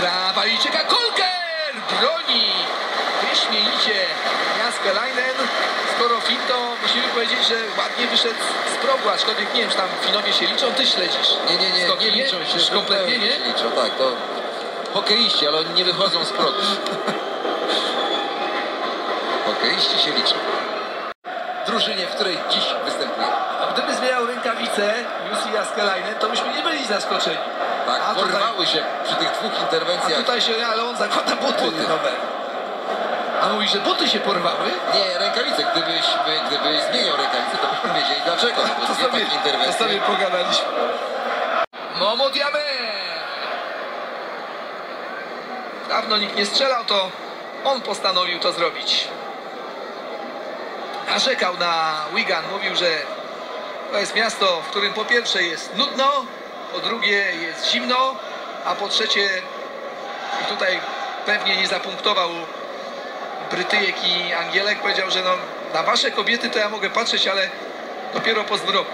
Prawa i czeka Kolker! Broni! Wyśmienicie Jaskelainen. Skoro fit, to musimy powiedzieć, że ładnie wyszedł z progu, aczkolwiek nie wiem, czy tam Finowie się liczą, ty śledzisz. Nie, nie, nie, Skoki nie liczą się. Już kompletnie nie? się liczą, tak, to hokeiści, ale oni nie wychodzą z progu. hokeiści się liczą. Drużynie, w której dziś występuje. A Gdyby zmieniał rękawice Jussi Jaskelainen, to byśmy nie byli zaskoczeni. Tak, A porwały się przy tych dwóch A interwencjach. tutaj się, ale on zakłada buty, Buty. nowe. A mówi, że buty się porwały? Nie, rękawice. Gdybyśmy, gdyby zmieniał rękawice, to byśmy wiedzieli dlaczego. No, To sobie, takie to interwencje. sobie pogadaliśmy. Momo Diame! Dawno nikt nie strzelał, to on postanowił to zrobić. Narzekał na Wigan, mówił, że to jest miasto, w którym po pierwsze jest nudno, po drugie jest zimno, a po trzecie tutaj pewnie nie zapunktował Brytyjek i Angielek, powiedział, że no, na wasze kobiety to ja mogę patrzeć, ale dopiero po zmroku.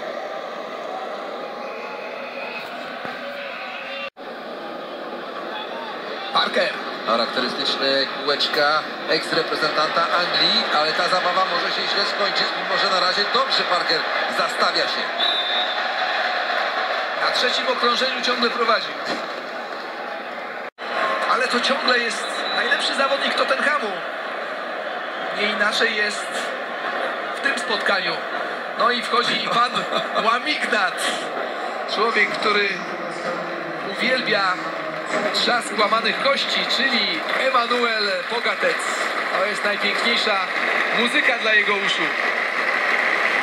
Parker. Charakterystyczne kółeczka eks-reprezentanta Anglii, ale ta zabawa może się źle skończyć, mimo że na razie dobrze Parker zastawia się. Trzecim okrążeniu ciągle prowadzi. Ale to ciągle jest najlepszy zawodnik Tottenhamu. Nie inaczej jest w tym spotkaniu. No i wchodzi pan Łamignat. Człowiek, który uwielbia trzask łamanych kości, czyli Emanuel Pogatec. To jest najpiękniejsza muzyka dla jego uszu.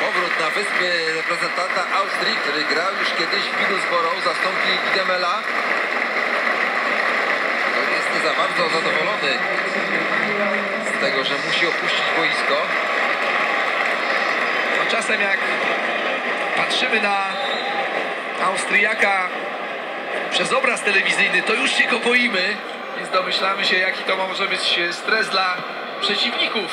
Powrót na wyspy reprezentanta Austrii, który grał już kiedyś w Middlesbrough, zastąpi Gidemela. To jest za bardzo zadowolony z tego, że musi opuścić boisko. No czasem jak patrzymy na Austriaka przez obraz telewizyjny, to już się go boimy, więc domyślamy się, jaki to może być stres dla przeciwników.